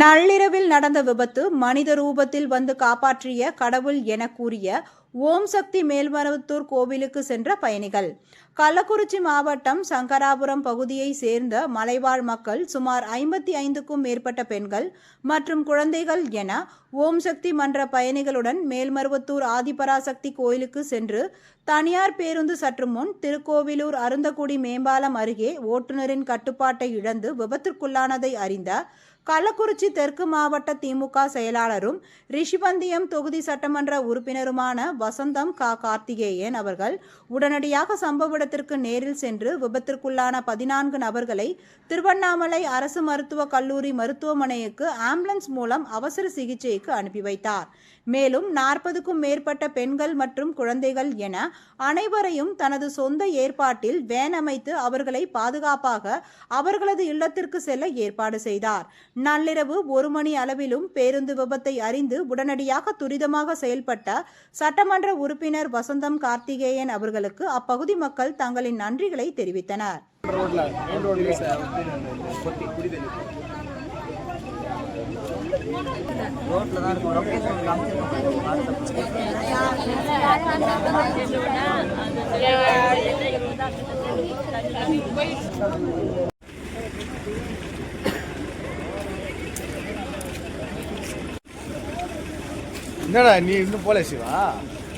நள்ளிரவில் நடந்த விபத்து மனித ரூபத்தில் வந்து காப்பாற்றிய கடவுள் என கூறிய ஓம் சக்தி மேல்மருவத்தூர் கோவிலுக்கு சென்ற பயணிகள். கள்ளக்குறிச்சி மாவட்டம் சங்கராபுரம் பகுதியை சேர்ந்த மலைவாழ் மக்கள் சுமார் ஐம்பத்தி ஐந்துக்கும் மேற்பட்ட பெண்கள் மற்றும் குழந்தைகள் என ஓம் சக்தி மன்ற பயணிகளுடன் மேல்மருவத்தூர் ஆதிபராசக்தி கோயிலுக்கு சென்று தனியார் பேருந்து சற்று முன் திருக்கோவிலூர் அருந்தக்குடி மேம்பாலம் அருகே ஓட்டுநரின் கட்டுப்பாட்டை இழந்து விபத்திற்குள்ளானதை அறிந்த கள்ளக்குறிச்சி தெற்கு மாவட்ட திமுக செயலாளரும் ரிஷிபந்தியம் தொகுதி சட்டமன்ற உறுப்பினருமான வசந்தம் கா கார்த்திகேயன் அவர்கள் உடனடியாக சம்பவ இடத்திற்கு நேரில் சென்று விபத்திற்குள்ளான பதினான்கு நபர்களை திருவண்ணாமலை அரசு மருத்துவக் கல்லூரி மருத்துவமனைக்கு ஆம்புலன்ஸ் மூலம் அவசர சிகிச்சைக்கு அனுப்பி வைத்தார். மேலும் நாற்பதுக்கும் மேற்பட்ட பெண்கள் மற்றும் குழந்தைகள் என அனைவரையும் தனது சொந்த ஏற்பாட்டில் வேன் அமைத்து அவர்களை பாதுகாப்பாக அவர்களது இல்லத்திற்கு செல்ல ஏற்பாடு செய்தார். நள்ளிரவு ஒரு மணி அளவிலும் பேருந்து விபத்தை அறிந்து உடனடியாக துரிதமாக செயல்பட்ட சட்டமன்ற சட்டமன்ற உறுப்பினர் வசந்தம் கார்த்திகேயன் அவர்களுக்கு அப்பகுதி மக்கள் தங்களின் நன்றிகளை தெரிவித்தனர். என்னடா நீ இன்னும் போல சிவா?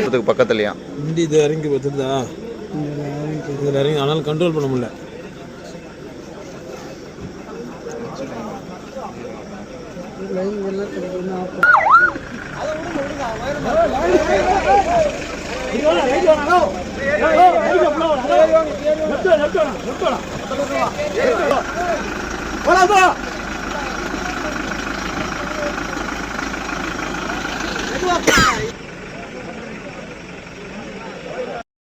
இதுக்கு பக்கத்துலையா? வண்டி இது இறங்கி பார்த்துருதா இதில் இறங்கி ஆனால் கண்ட்ரோல் பண்ண முடியல. போலாம்